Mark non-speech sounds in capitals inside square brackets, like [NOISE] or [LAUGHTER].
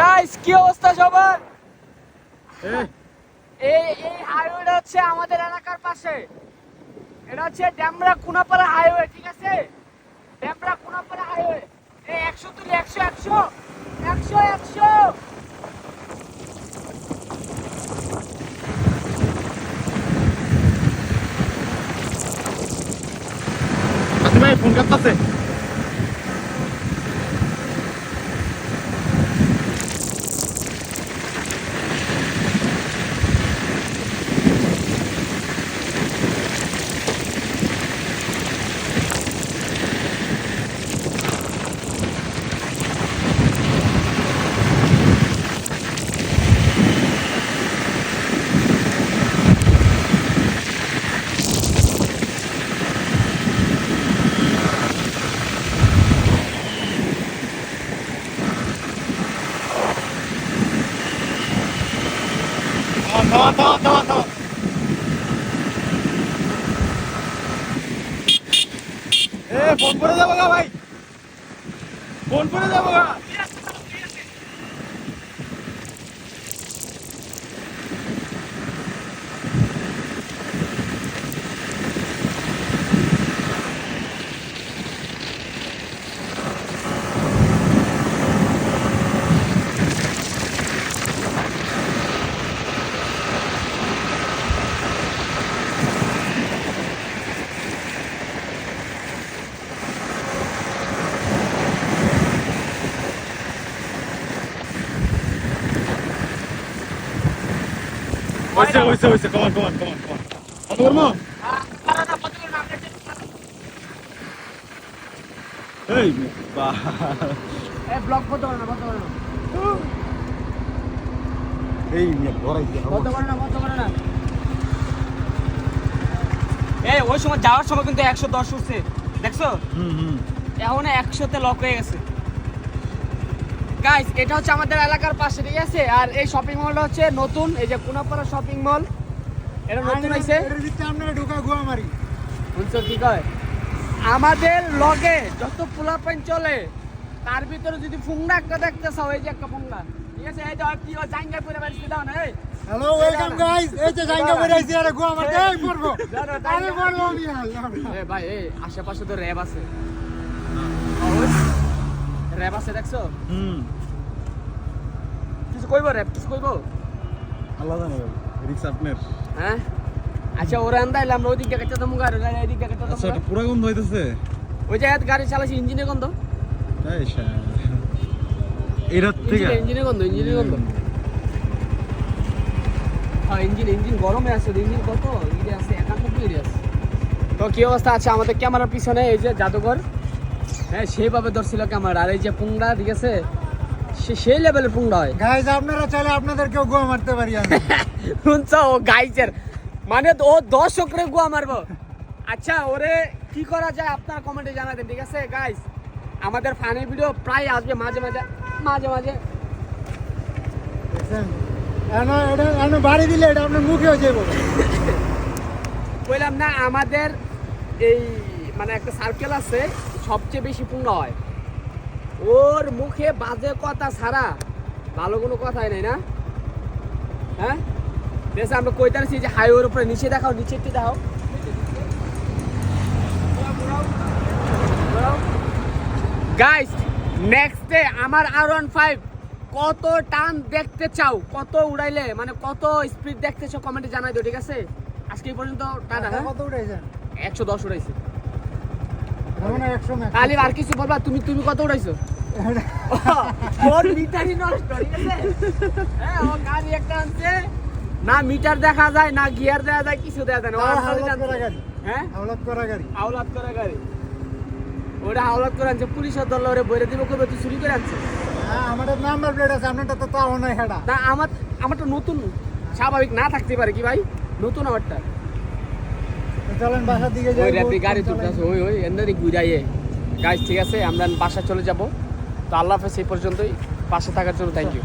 Guys কি অবস্থা সবার? এই এই হাইওয়েটা হচ্ছে আমাদের এলাকার পাশে। এটা হচ্ছে ড্যামরা কুনাপাড়া হাইওয়ে ঠিক আছে? ড্যামরা কুনাপাড়া হাইওয়ে এই একশো তুলি একশো একশো একশো একশো। ফোন কাটতাছে। থামা থামা থামা থামা এ ফোন করে যাব গা ভাই ফোন করে যাব গা হইছে হইছে হইছে কমান কমান কমান কমান কত করব এই বা। ব্লক করতে পারে না করতে পারে এই মিয়া ধরাই দিয়া করতে পারে না করতে পারে না? এই ওই সময় যাওয়ার সময় কিন্তু একশো দশ উঠছে দেখছ? হুম হুম। এখন একশোতে লক হয়ে গেছে। গাইস এটা হচ্ছে আমাদের এলাকার পাশে ঠিক আছে? আর এই শপিং মলটা হচ্ছে নতুন এই যে কুনাপাড়া শপিং মল এটা নতুন হয়েছে। আপনারা ঢোকা গুয়া মারি। শুনছো কি কয়? আমাদের লগে যত পোলাপাইন চলে তার ভিতরে যদি ফুংনা একটা দেখতে চাও এই যে একটা ফুংনা ঠিক আছে? এই যে কি জাঙ্গা পরে বাড়ি দাও না এই। হ্যালো ওয়েলকাম গাইস এই যে জায়গা বের আইছি আরে গোয়া মারতে এই পড়ব। আরে। পড়ব আমি আর এ ভাই এই আশেপাশে তো র্যাব আছে। র্যাব আছে দেখছ? হুম। কিছু কইবো র্যাব কিছু কইবো? আল্লাহ জানে রিক্স আপনার। হ্যাঁ? আচ্ছা ওরা আন্দাইলাম ওই দিক থেকে তো মুগার এই দিক থেকে তো আচ্ছা এটা পুরা গন্ধ হইতেছে। ওই জায়গায় গাড়ি চালাচ্ছি ইঞ্জিনে গন্ধ। এটার থেকে ইঞ্জিনে গন্ধ ইঞ্জিনে গন্ধ। হ্যাঁ ইঞ্জিন ইঞ্জিন গরমে আছে ইঞ্জিন কত? ইয়ে আছে আছে। তো কি অবস্থা আছে? আমাদের ক্যামেরার পিছনে এই যে জাদুঘর। হ্যাঁ সেইভাবে ধরছিল ক্যামেরা আর এই যে পুংড়া ঠিক আছে? সে সেই লেভেলের পুংড়া হয়। গাইস আপনারা চাইলে আপনাদেরকেও গোয়া মারতে পারি আমি। [LAUGHS] শুনছ? ও গাইজের। মানে ও দর্শকরে গুয়া মারবো। আচ্ছা ওরে কি করা যায় আপনার কমেন্টে জানাতেন ঠিক আছে? গাইস আমাদের ফানি ভিডিও প্রায় আসবে মাঝে মাঝে মাঝে মাঝে। বাড়ি দিলে এটা আপনার মুখেও যাব। [LAUGHS] বললাম না আমাদের এই মানে একটা সার্কেল আছে সবচেয়ে বেশি পূর্ণ হয়। ওর মুখে বাজে কথা ছাড়া ভালো কোনো কথাই নাই না? হ্যাঁ? বেশ আমরা কইতে পারছি যে হাইওয়ের উপরে নিচে দেখাও নিচে একটু দেখাও। গাইস নেক্সট আমার আর ওয়ান ফাইভ কত টান দেখতে চাও? কত উড়াইলে? মানে কত স্পিড দেখতে চাও? কমেন্টে জানাই দিও ঠিক আছে? আজকে পর্যন্ত টাটা হ্যাঁ? কত উঠেছেন একশো দশ উড়াইছে। আর কিছু বলবা? তুমি তুমি কত [LAUGHS] হ্যাঁ আনছে। না মিটার দেখা যায় না গিয়ার দেওয়া যায় কিছু দেওয়া যায় না। হাওলাত করা গাড়ি। হ্যাঁ? করা গাড়ি। করা গাড়ি। আনছে পুলিশের দল ওরে বইরে দিব কবে তুই চুরি করে আনছে হ্যাঁ আমাদের নাম্বার প্লেট আছে আপনারটা তো তাও নয় হেডা। না আমার আমারটা নতুন। স্বাভাবিক না থাকতে পারে কি ভাই? নতুন আমারটা। চলেন বাসার দিকে যাই ওই রাতে গাড়ি। তুলতেছে ওই ওই ঘুরাইয়ে গাইজ ঠিক আছে আমরা বাসা চলে যাব। তো আল্লাহ হাফেজ এই পর্যন্তই। পাশে থাকার জন্য থ্যাংক ইউ